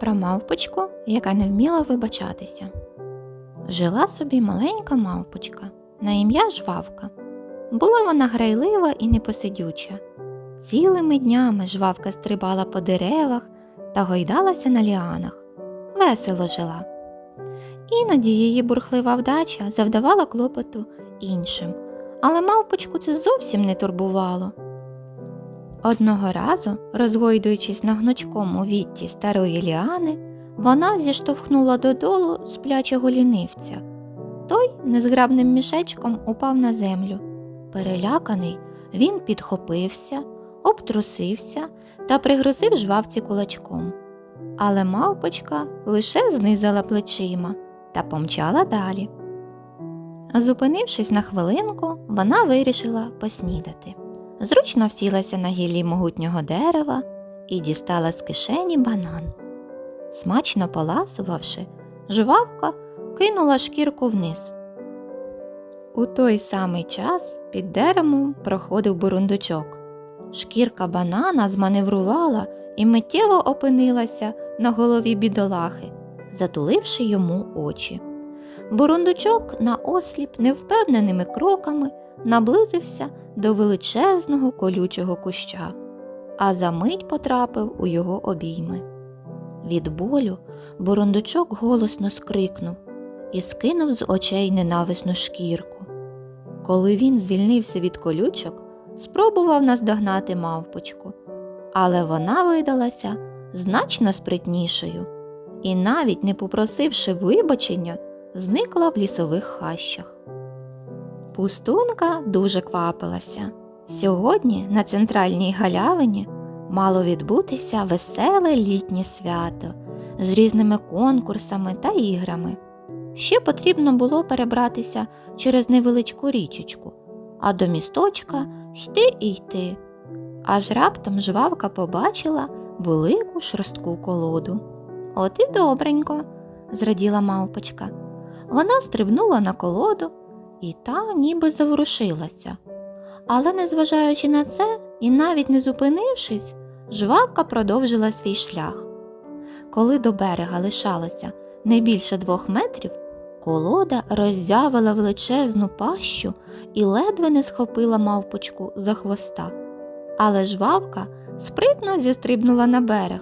про мавпочку, яка не вміла вибачатися. Жила собі маленька мавпочка на ім'я Жвавка. Була вона грайлива і непосидюча. Цілими днями жвавка стрибала по деревах та гойдалася на ліанах. Весело жила. Іноді її бурхлива вдача завдавала клопоту іншим, але мавпочку це зовсім не турбувало. Одного разу, розгойдуючись на гнучкому вітті старої ліани, вона зіштовхнула додолу сплячого лінивця. Той незграбним мішечком упав на землю. Переляканий, він підхопився, обтрусився та пригрозив жвавці кулачком. Але мавпочка лише знизала плечима та помчала далі. Зупинившись на хвилинку, вона вирішила поснідати. Зручно всілася на гіллі могутнього дерева і дістала з кишені банан. Смачно поласувавши, жвавка кинула шкірку вниз. У той самий час під деревом проходив бурундучок. Шкірка банана зманеврувала і миттєво опинилася на голові бідолахи, затуливши йому очі. Бурундучок наосліп невпевненими кроками наблизився до величезного колючого куща, а за мить потрапив у його обійми. Від болю бурундучок голосно скрикнув і скинув з очей ненависну шкірку. Коли він звільнився від колючок, спробував наздогнати мавпочку, але вона видалася значно спритнішою і, навіть не попросивши вибачення, зникла в лісових хащах. Пустунка дуже квапилася. Сьогодні на центральній галявині мало відбутися веселе літнє свято з різними конкурсами та іграми. Ще потрібно було перебратися через невеличку річечку, а до місточка йти і йти. Аж раптом жвавка побачила велику шорстку колоду. От і добренько, зраділа мавпочка. Вона стрибнула на колоду, і та ніби заворушилася. Але, незважаючи на це і навіть не зупинившись, жвавка продовжила свій шлях. Коли до берега лишалося не більше двох метрів, колода роззявила величезну пащу і ледве не схопила мавпочку за хвоста. Але жвавка спритно зістрибнула на берег.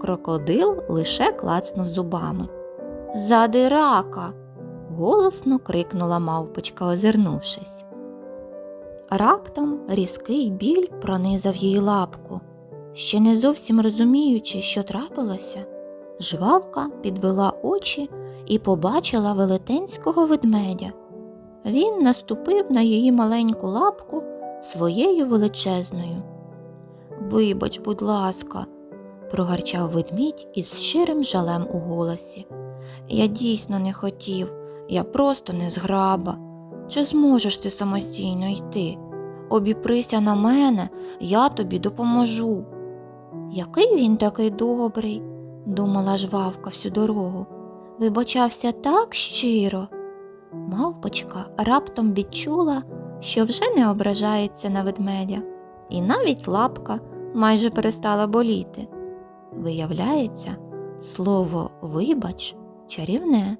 Крокодил лише клацнув зубами. Задирака. Голосно крикнула мавпочка, озирнувшись. Раптом різкий біль пронизав її лапку. Ще не зовсім розуміючи, що трапилося, жвавка підвела очі і побачила велетенського ведмедя. Він наступив на її маленьку лапку своєю величезною. Вибач, будь ласка, прогарчав ведмідь із щирим жалем у голосі. Я дійсно не хотів, я просто не зграба. Чи зможеш ти самостійно йти? Обіприся на мене, я тобі допоможу. Який він такий добрий, думала жвавка всю дорогу. Вибачався так щиро. Мавпочка раптом відчула, що вже не ображається на ведмедя, і навіть лапка майже перестала боліти. Виявляється, слово вибач чарівне.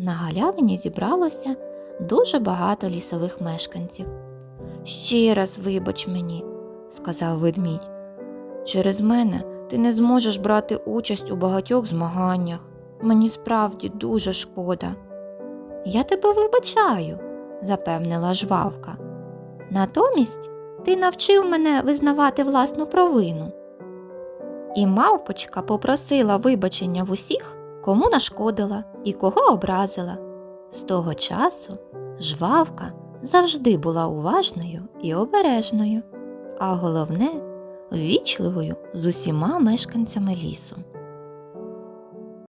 На галявині зібралося дуже багато лісових мешканців. Ще раз вибач мені, сказав ведмідь. Через мене ти не зможеш брати участь у багатьох змаганнях. Мені справді дуже шкода. Я тебе вибачаю, запевнила жвавка. Натомість ти навчив мене визнавати власну провину. І мавпочка попросила вибачення в усіх, кому нашкодила і кого образила. З того часу жвавка завжди була уважною і обережною, а головне ввічливою з усіма мешканцями лісу.